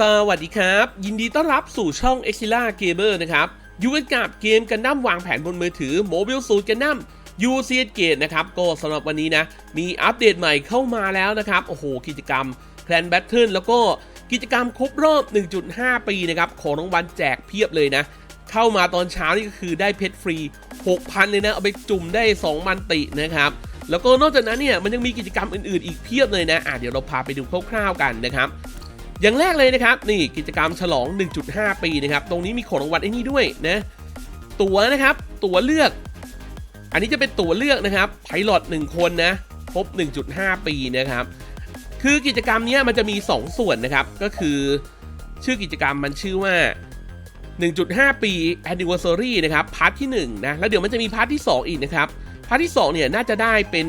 สวัสดีครับ ยินดีต้อนรับสู่ช่อง e x i l a Gamer นะครับอยู่กันกับเกมกันดั้มวางแผนบนมือถือ Mobile Suit กันดั้ม u c s Gate นะครับ ก็สำหรับวันนี้นะ มีอัปเดตใหม่เข้ามาแล้วนะครับ โอ้โห กิจกรรม Clan Battle แล้วก็กิจกรรมครบรอบ 1.5 ปีนะครับ ของรางวัลแจกเพียบเลยนะ เข้ามาตอนเช้านี่ก็คือได้เพชรฟรี 6,000 เลยนะ เอาไปจุ่มได้2มันตินะครับ แล้วก็นอกจากนั้นเนี่ย มันยังมีกิจกรรมอื่นๆ อีกเพียบเลยนะ อะเดี๋ยวเราพาไปดูคร่าวๆกันนะครับ อย่างแรกเลยนะครับนี่กิจกรรมฉลอง 1.5 ปีนะครับตรงนี้มีของรางวัลไอ้นี่ด้วยนะตั๋วนะครับตั๋วเลือก อันนี้จะเป็นตั๋วเลือกนะครับไพลอต1คนนะครบ 1.5 ปีนะครับคือกิจกรรมนี้มันจะมี 2 ส่วนนะครับก็คือชื่อกิจกรรมมันชื่อว่า 1.5 ปี anniversary นะครับพาร์ทที่1นะแล้วเดี๋ยวมันจะมีพาร์ทที่ 2 อีกนะครับพาร์ทที่2เนี่ยน่าจะได้เป็น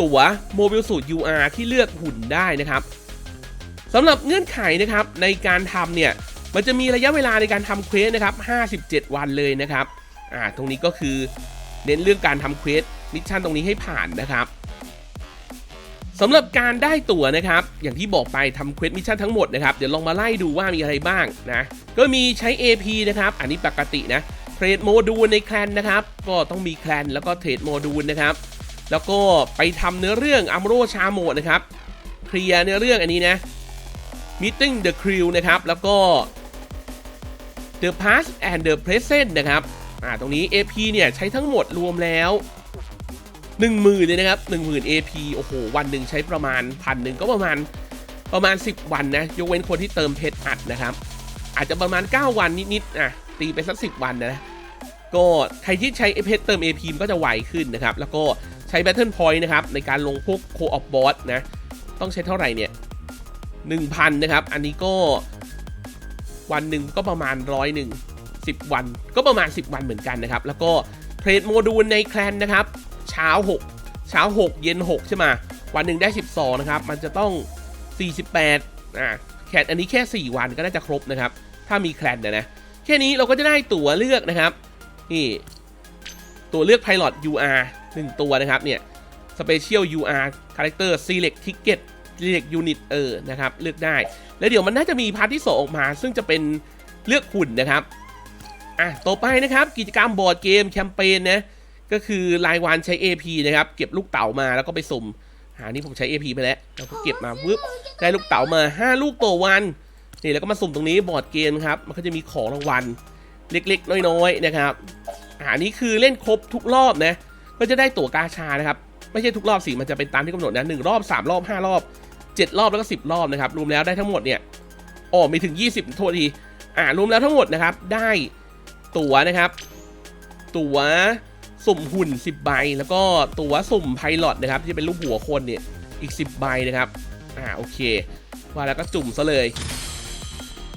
ตั๋ว Mobile Suit UR ที่เลือกหุ่นได้นะครับ สำหรับเงื่อนไขนะครับในการทำเนี่ยมันจะมีระยะเวลาในการทำเควสนะครับ57 วันเลยนะครับอ่าตรงนี้ก็คือเน้นเรื่องการทำเควสมิชชั่นตรงนี้ให้ผ่านนะครับสำหรับการได้ตั๋วนะครับ อย่างที่บอกไปทำเควสมิชชั่นทั้งหมดนะครับ เดี๋ยวลองมาไล่ดูว่ามีอะไรบ้างนะ ก็มีใช้ AP นะครับ อันนี้ปกตินะ เทรดโมดูลในแคลนนะครับ ก็ต้องมีแคลนแล้วก็เทรดโมดูลนะครับ แล้วก็ไปทำเนื้อเรื่องอัมโรชาโมดนะครับ เคลียร์เนื้อเรื่องอันนี้นะ Meeting the Crew นะครับ แล้วก็ The Past and the Present นะครับอ่าตรงนี้ AP เนี่ยใช้ทั้งหมดรวมแล้ว 10,000เลยนะครับ 10,000 AP โอ้โห วันหนึ่งใช้ประมาณพันหนึ่งก็ประมาณประมาณ 10 วันนะ ยกเว้นคนที่เติมเพชรอัดนะครับ อาจจะประมาณ 9 วันนิดๆอะตีไปสัก 10 วันนะก็ใครที่ใช้เพชรเติม AP ก็จะไวขึ้นนะครับ แล้วก็ใช้ Battle Point นะครับ ในการลงพวก Co-op Boss นะ ต้องใช้เท่าไหร่เนี่ย 1,000 นะครับ อันนี้ก็วันหนึ่งก็ประมาณร้อยหนึ่งสิบวัน ก็ประมาณ 10 วันเหมือนกันนะครับ แล้วก็เทรดโมดูลในแคลนนะครับ เช้า 6 เช้า 6 เย็น 6 ใช่ไหมวันหนึ่งได้ 12 นะครับ มันจะต้อง 48อ่าแคลนอันนี้แค่ 4 วันก็น่าจะครบนะครับ ถ้ามีแคลนนะนะแค่นี้เราก็จะได้ตั๋วเลือกนะครับนี่ตัวเลือก Pilot UR 1 ตัวนะครับเนี่ย Special UR Character Select Ticket เรียกยูนิตเออนะครับเลือกได้ แล้วเดี๋ยวมันน่าจะมีพาร์ทที่ 2 ออกมา ซึ่งจะเป็นเลือกหุ่นนะครับอะต่อไปนะครับกิจกรรมบอร์ดเกมแคมเปญนะก็คือรายวันใช้ AP นะครับ เก็บลูกเต๋ามาแล้วก็ไปสุ่มหานี่ผมใช้ AP ไปแล้วแล้วก็เก็บมาวึบได้ลูกเต๋ามา 5 ลูกต่อวันนี่แล้วก็มาสุ่มตรงนี้บอร์ดเกมครับมันก็จะมีของรางวัลเล็กๆ น้อยๆนะครับอ่านี่คือเล่นครบทุกรอบนะก็จะได้ตั๋วกาชานะครับ ไม่ใช่ทุกรอบสิมันจะเป็นตามที่กำหนดนะหนึ่งรอบสามรอบห้ารอบ 7 รอบแล้วก็ 10 รอบนะครับ รวมแล้วได้ทั้งหมดเนี่ยอ๋อมีถึง 20 โทษที อ่ารวมแล้วทั้งหมดนะครับ ได้ตั๋วนะครับ ตั๋วสุ่มหุ่น 10 ใบ แล้วก็ตั๋วสุ่มไพลอตนะครับ ที่เป็นรูปหัวคนเนี่ย อีก 10 ใบนะครับ อ่า โอเค ว่าแล้วก็จุ่มซะเลย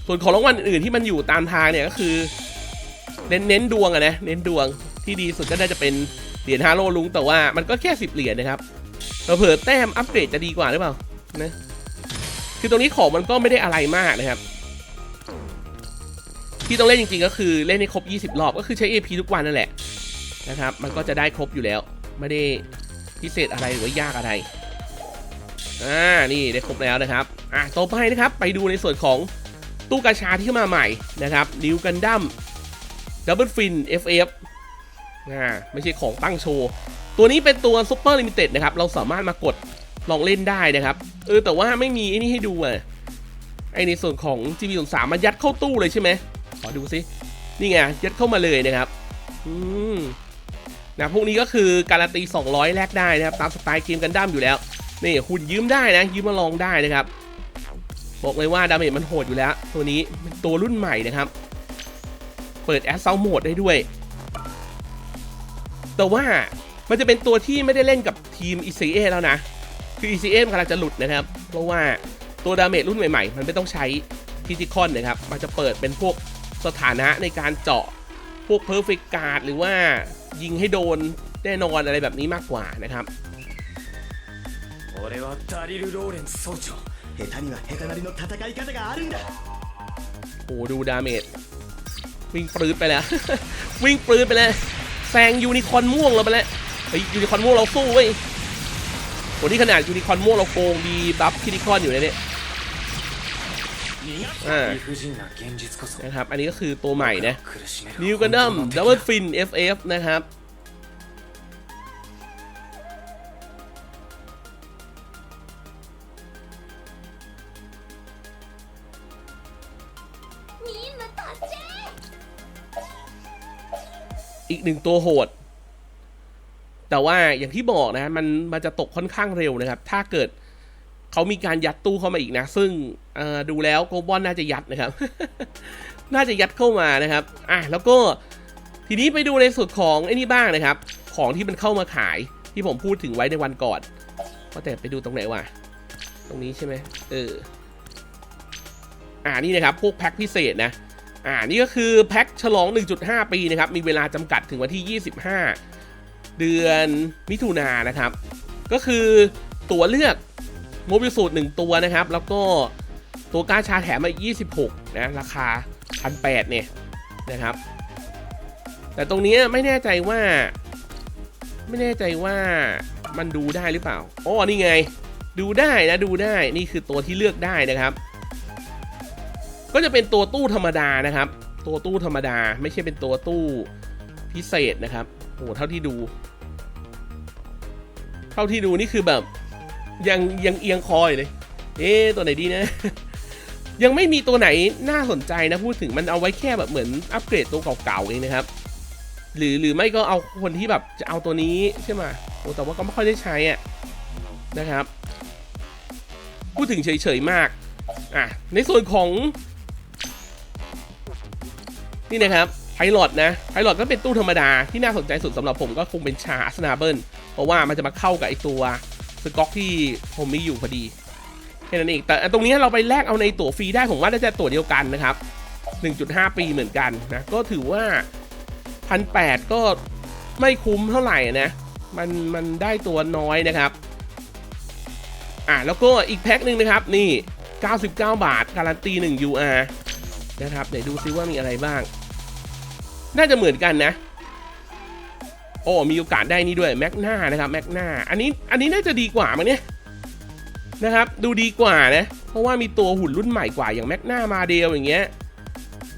ส่วนของรางวัลอื่นที่มันอยู่ตามทางเนี่ยก็คือ เน้นเน้นดวงอะนะ เน้นดวง ที่ดีสุดก็น่าจะเป็นเหรียญฮาโลลุงแต่ว่ามันก็แค่ 10 เหรียญนะครับเผื่อแต้มอัปเกรดจะดีกว่าหรือเปล่า นะคือตรงนี้ของมันก็ไม่ได้อะไรมากนะครับ ที่ต้องเล่นจริงๆก็คือเล่นให้ครบ 20 รอบก็คือใช้ AP ทุกวันนั่นแหละนะครับ มันก็จะได้ครบอยู่แล้ว ไม่ได้พิเศษอะไรหรือว่ายากอะไรอ่านี่ได้ครบแล้วนะครับอะต่อไปนะครับ ไปดูในส่วนของตู้กาชาที่เข้ามาใหม่นะครับนิวกันดั้มดับเบิลฟิน FF อ่าไม่ใช่ของตั้งโชว์ ตัวนี้เป็นตัวซูเปอร์ลิมิเต็ดนะครับ เราสามารถมากด ลองเล่นได้นะครับเออแต่ว่าไม่มีไอ้นี่ให้ดูอะไอในส่วนของ GB 3 3มันยัดเข้าตู้เลยใช่ไหมขอดูซินี่ไงยัดเข้ามาเลยนะครับอืมนะพวกนี้ก็คือการันตี 200 แลกได้นะครับ ตามสไตล์เกมกันดั้มอยู่แล้ว นี่หุ่นยืมได้นะ ยืมมาลองได้นะครับ บอกเลยว่าดาเมจมันโหดอยู่แล้ว ตัวนี้เป็นตัวรุ่นใหม่นะครับ เปิดแอสเซลโหมดได้ด้วย แต่ว่ามันจะเป็นตัวที่ไม่ได้เล่นกับทีม ECA แล้วนะ คือ ECA มันกำลังจะหลุดนะครับ เพราะว่าตัวดาเมจรุ่นใหม่ๆ มันไม่ต้องใช้พิจิคอนนะครับ มันจะเปิดเป็นพวกสถานะในการเจาะพวก Perfect Guard หรือว่ายิงให้โดนแน่นอนอะไรแบบนี้มากกว่านะครับ 俺はダリル・ローレンツ総長下手には下手なりの戦い方があるんだ โอ้ดูดาเมจวิ่งปลื้ดไปแล้ว วิ่งปลื้ดไปแล้วแซงยูนิคอร์นม่วงเราไปแล้วเฮ้ยยูนิคอร์นม่วงเราสู้เว้ย วันนี้ขนาดยูนิคอนม่วงเราโกงมีบัฟคิริคอนอยู่ในนี้นะครับ อันนี้ก็คือตัวใหม่นะนิวกันดัมดับเบิลฟินเอฟเอฟนะครับอีกหนึ่งตัวโหด แต่ว่าอย่างที่บอกนะมันมันจะตกค่อนข้างเร็วนะครับ ถ้าเกิดเขามีการยัดตู้เข้ามาอีกนะ ซึ่งดูแล้วโกบอลน่าจะยัดนะครับ น่าจะยัดเข้ามานะครับอะแล้วก็ทีนี้ไปดูในส่วนของไอ้นี่บ้างนะครับ ของที่มันเข้ามาขายที่ผมพูดถึงไว้ในวันก่อนว่าแต่ไปดูตรงไหนวะตรงนี้ใช่ไหมเอออ่านี่นะครับพวกแพ็คพิเศษนะอ่านี่ก็คือแพ็คฉลอง 1.5 ปีนะครับมีเวลาจำกัดถึงวันที่ 25 เดือนมิถุนายนนะครับ ก็คือตั๋วเลือกโมบิลสูตร1ตัวนะครับ แล้วก็ตัวกาชาแถมมาอีก 26 นะ ราคา1,800เนี่ยนะครับ แต่ตรงนี้ไม่แน่ใจว่า ไม่แน่ใจว่ามันดูได้หรือเปล่าอ๋อนี่ไง ดูได้นะดูได้นี่คือตัวที่เลือกได้นะครับ ก็จะเป็นตัวตู้ธรรมดานะครับ ตัวตู้ธรรมดาไม่ใช่เป็นตัวตู้พิเศษนะครับโอ้เท่าที่ดู เท่าที่ดูนี่คือแบบยังยังเอียงคอยเลย เอ๊ตัวไหนดีนะ ยังไม่มีตัวไหนน่าสนใจนะพูดถึงมันเอาไว้แค่แบบเหมือนอัปเกรดตัวเก่าๆเองนะครับ หรือหรือไม่ก็เอาคนที่แบบจะเอาตัวนี้ใช่ไหมโอ้แต่ว่าก็ไม่ค่อยได้ใช้อะนะครับ พูดถึงเฉยๆมากอะในส่วนของนี่นะครับไพลอตนะไพลอตก็เป็นตู้ธรรมดาที่น่าสนใจสุดสำหรับผมก็คงเป็นชาสนาเบิล เพราะว่ามันจะมาเข้ากับไอตัวสก๊อกที่ผมมีอยู่พอดีแค่นั้นเองแต่ตรงนี้เราไปแลกเอาในตั๋วฟรีได้ผมว่าน่าจะตั๋วเดียวกันนะครับ 1.5 ปีเหมือนกันนะก็ถือว่าพันแก็ไม่คุ้มเท่าไหร่นะมันมันได้ตัวน้อยนะครับอะแล้วก็อีกแพ็คหนึ่งนะครับนี่ 99 บาท การันตี 1 UR นะครับเดี๋ยวดูซิว่ามีอะไรบ้าง น่าจะเหมือนกันนะ โอ้มีโอกาสได้นี่ด้วยแม็กหน้านะครับแม็กหน้าอันนี้อันนี้น่าจะดีกว่ามั้งเนี่ยนะครับดูดีกว่านะเพราะว่ามีตัวหุ่นรุ่นใหม่กว่าอย่างแม็กหน้ามาเดลอย่างเงี้ย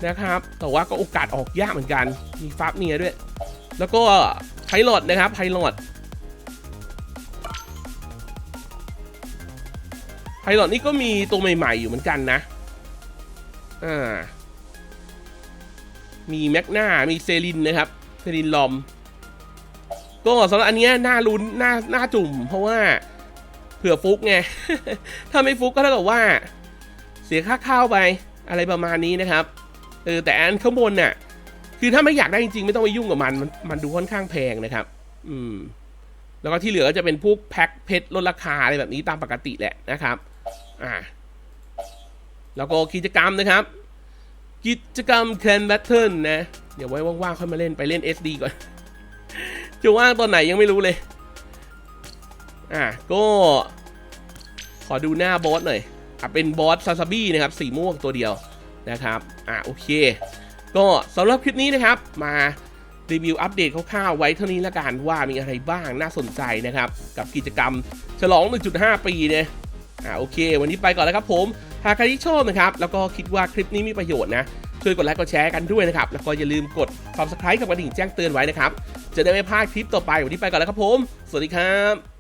นะครับแต่ว่าก็โอกาสออกยากเหมือนกันมีฟับเนียด้วย แล้วก็ไพลอตนะครับไพลอตไพลอตนี่ก็มีตัวใหม่ ๆ อยู่เหมือนกันนะอ่ามีแมกนามีเซรินนะครับเซรินลอม ก็สำหรับอันนี้น่าลุ้นน่าน่าจุ่ม เพราะว่าเผื่อฟุกไง ถ้าไม่ฟุกก็เท่ากับว่า เสียค่าข้าวไปอะไรประมาณนี้นะครับ เออแต่อันข้างบนน่ะ คือถ้าไม่อยากได้จริงๆ ไม่ต้องไปยุ่งกับมัน มันมันดูค่อนข้างแพงนะครับ อืม แล้วก็ที่เหลือก็จะเป็นพวกแพ็คเพชรลดราคาอะไรแบบนี้ตามปกติแหละนะครับ อ่า แล้วก็กิจกรรมนะครับ กิจกรรมแคนแบทเทิลนะ เดี๋ยวไว้ว่างๆค่อยมาเล่นไปเล่น SD ก่อน จะว่างตอนไหนยังไม่รู้เลย อะก็ขอดูหน้าบอสหน่อยอะเป็นบอสซาซาบี้นะครับสีม่วงตัวเดียวนะครับอะโอเค ก็สำหรับคลิปนี้นะครับ มารีวิวอัปเดตคร่าวๆไว้เท่านี้ละกันว่ามีอะไรบ้างน่าสนใจนะครับ กับกิจกรรมฉลอง 1.5 ปีเนี่ยอ่าโอเค วันนี้ไปก่อนแล้วครับผม หากใครที่ชอบนะครับ แล้วก็คิดว่าคลิปนี้มีประโยชน์นะ ช่วยกดไลค์กดแชร์กันด้วยนะครับ แล้วก็อย่าลืมกด subscribe กับกระดิ่งแจ้งเตือนไว้นะครับ จะได้ไม่พลาดคลิปต่อไปวันนี้ไปก่อนแล้วครับผม สวัสดีครับ